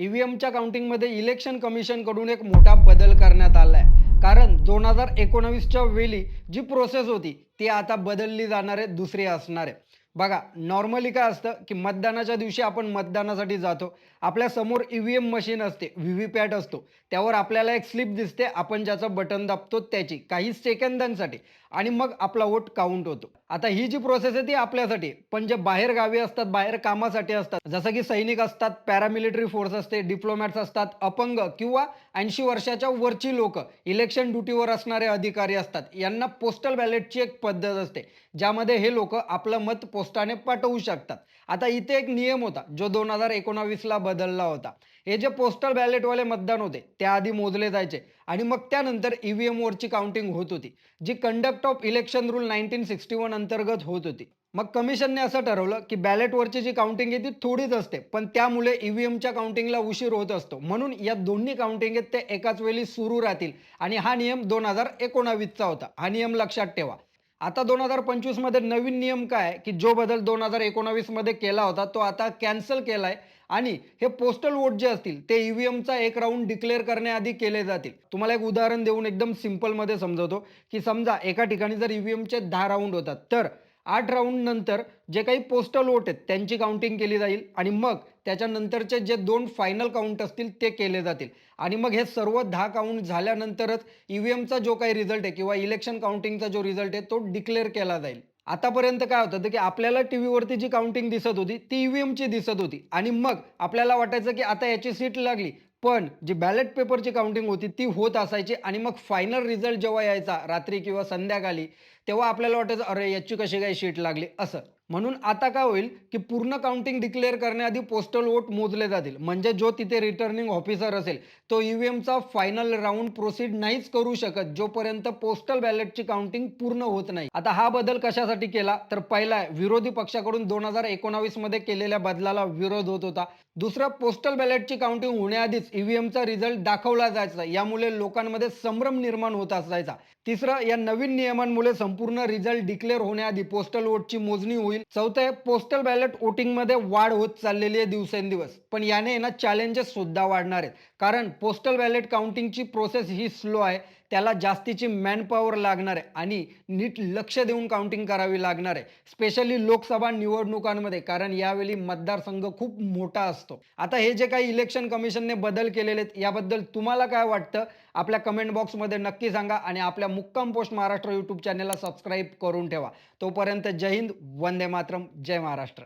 ईव्हीएमच्या काउंटिंगमध्ये election कमिशनकडून एक मोठा बदल करण्यात आला आहे कारण दोन हजार एकोणावीसच्या वेळी जी प्रोसेस होती ती आता बदलली जाणार आहे दुसरी असणार आहे. बघा नॉर्मली काय असतं की मतदानाच्या दिवशी आपण मतदानासाठी जातो. आपल्यासमोर ई व्ही एम मशीन असते व्ही व्ही पॅट असतो. त्यावर आपल्याला एक स्लिप दिसते आपण ज्याचं बटन दाबतो त्याची. काही सेकंदांसाठी. आणि मग आपला वोट काउंट होतो. आता ही जी प्रोसेस आहे ती आपल्यासाठी. पण जे बाहेर गावी असतात बाहेर कामासाठी असतात जसं की सैनिक असतात पॅरामिलिटरी फोर्स असते डिप्लोमॅट्स असतात अपंग किंवा ऐंशी वर्षाच्या वरची लोक इलेक्शन ड्युटीवर असणारे अधिकारी असतात यांना पोस्टल बॅलेटची एक पद्धत असते ज्यामध्ये हे लोक आपलं मत पोस्टाने पाठवू शकतात. आता इथे एक नियम होता जो दोन हजार एकोणावीसला बदलला होता. हे जे पोस्टल बॅलेटवाले मतदान होते त्याआधी मोजले जायचे. आणि मग त्यानंतर ई व्ही एमवरची काउंटिंग होत होती जी conduct of election rule nineteen sixty one अंतर्गत होत होती. मग कमिशनने असं ठरवलं की बॅलेटवरची जी काउंटिंग आहे ती थोडीच असते पण त्यामुळे ई व्ही एमच्या काउंटिंगला उशीर होत असतो. म्हणून या दोन्ही काउंटिंग आहेत ते एकाच वेळी सुरू राहतील. आणि हा नियम दोन हजार एकोणावीसचा होता. हा नियम लक्षात ठेवा. आता दोन हजार पंचवीसमध्ये नवीन नियम काय की जो बदल दोन हजार एकोणावीसमध्ये केला होता तो आता कॅन्सल केला आहे आणि हे पोस्टल वोट जे असतील ते ईव्हीएमचा एक राऊंड डिक्लेअर करण्याआधी केले जातील. तुम्हाला एक उदाहरण देऊन एकदम सिम्पलमध्ये समजवतो की समजा एका ठिकाणी जर ईव्हीएमचे दहा राऊंड होतात तर आठ राऊंडनंतर जे काही पोस्टल वोट आहेत त्यांची काउंटिंग केली जाईल आणि मग त्याच्यानंतरचे जे दोन फायनल काउंट असतील ते केले जातील. आणि मग हे सर्व दहा काउंट झाल्यानंतरच ई व्ही एमचा जो काही रिझल्ट आहे किंवा इलेक्शन काउंटिंगचा जो रिझल्ट आहे तो डिक्लेअर केला जाईल. आतापर्यंत काय होतं की आपल्याला टी व्हीवरती जी काउंटिंग दिसत होती ती ईव्हीएमची दिसत होती. आणि मग आपल्याला वाटायचं की आता याची सीट लागली. पण जी बॅलेट पेपरची काउंटिंग होती ती होत असायची. आणि मग फायनल रिझल्ट जेव्हा यायचा रात्री किंवा संध्याकाळी तेव्हा आपल्याला वाटायचं अरे याची कशी काही शीट लागली? असं. म्हणून आता काय होईल की पूर्ण काउंटिंग डिक्लेअर करण्याआधी पोस्टल वोट मोजले जातील. म्हणजे जो तिथे रिटर्निंग ऑफिसर असेल तो ईव्हीएमचा फायनल राऊंड प्रोसीड नाहीच करू शकत जोपर्यंत पोस्टल बॅलेटची काउंटिंग पूर्ण होत नाही. आता हा बदल कशासाठी केला? तर पहिला आहे, विरोधी पक्षाकडून दोन हजार एकोणावीसमध्ये केलेल्या बदलाला विरोध होत होता. दुसरा पोस्टल बॅलेटची काउंटिंग होण्याआधीच ईव्हीएमचा रिझल्ट दाखवला जायचा. यामुळे लोकांमध्ये संभ्रम निर्माण होत असायचा. तिसरं या नवीन नियमांमुळे संपूर्ण रिझल्ट डिक्लेअर होण्याआधी पोस्टल वोटची मोजणी होईल चौथं आहे पोस्टल बॅलेट वोटिंगमध्ये वाढ होत चाललेली आहे दिवसेंदिवस. पण याने ना चॅलेंजेस सुद्धा वाढणार आहेत. कारण पोस्टल बॅलेट काउंटिंगची प्रोसेस ही स्लो आहे. त्याला जास्तीची मॅनपॉवर लागणार आहे. आणि नीट लक्ष देऊन काउंटिंग करावी लागणार आहे. स्पेशली लोकसभा निवडणुकांमध्ये कारण यावेळी मतदारसंघ खूप मोठा असतो. आता हे जे काही इलेक्शन कमिशनने बदल केलेले आहेत याबद्दल तुम्हाला काय वाटतं? आपल्या कमेंट बॉक्समध्ये नक्की सांगा आणि आपल्या मुक्काम पोस्ट महाराष्ट्र यूट्यूब चॅनलला सबस्क्राईब करून ठेवा. तोपर्यंत जय हिंद वंदे मातरम जय महाराष्ट्र.